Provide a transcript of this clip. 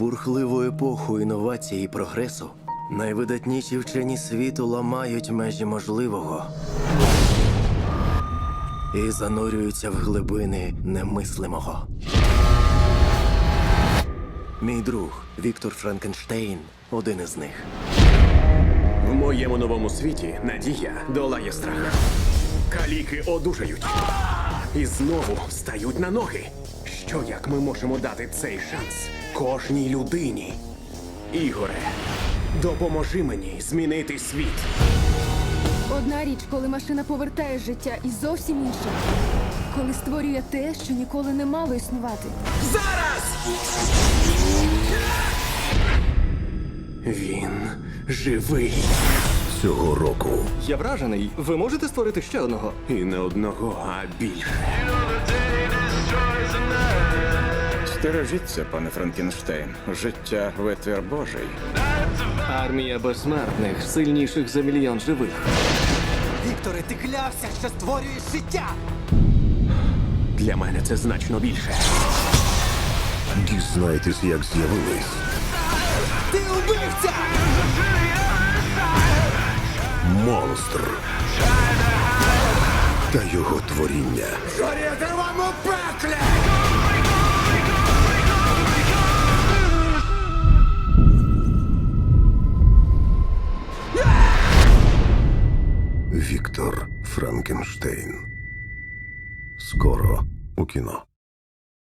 жахливу епоху інновацій і прогресу найвидатніші вчені світу ламають межі можливого і занурюються в глибини немислимого. Мій друг Віктор Франкенштейн один із них. В моєму новому світі надія долає страх. Каліки одужають. І знову стають на ноги. Що як ми можемо дати цей шанс кожній людині? Ігоре, допоможи мені змінити світ. Одна річ, коли машина повертає життя, і зовсім інша, коли створює те, що ніколи не мало існувати. Зараз! Він живий. Цього року Я вражений. Ви можете створити ще одного? І не одного, а більше. Стережіться, пане Франкенштейн. Життя витвір Божий. Армія безсмертних, сильніших за мільйон живих. Вікторе, ти клявся, що створюєш життя! Для мене це значно більше. дізнайтесь, як з'явились Ти убивця! монстр та його творіння. Горіти вам у пеклі! Віктор Франкенштейн. Скоро у кіно.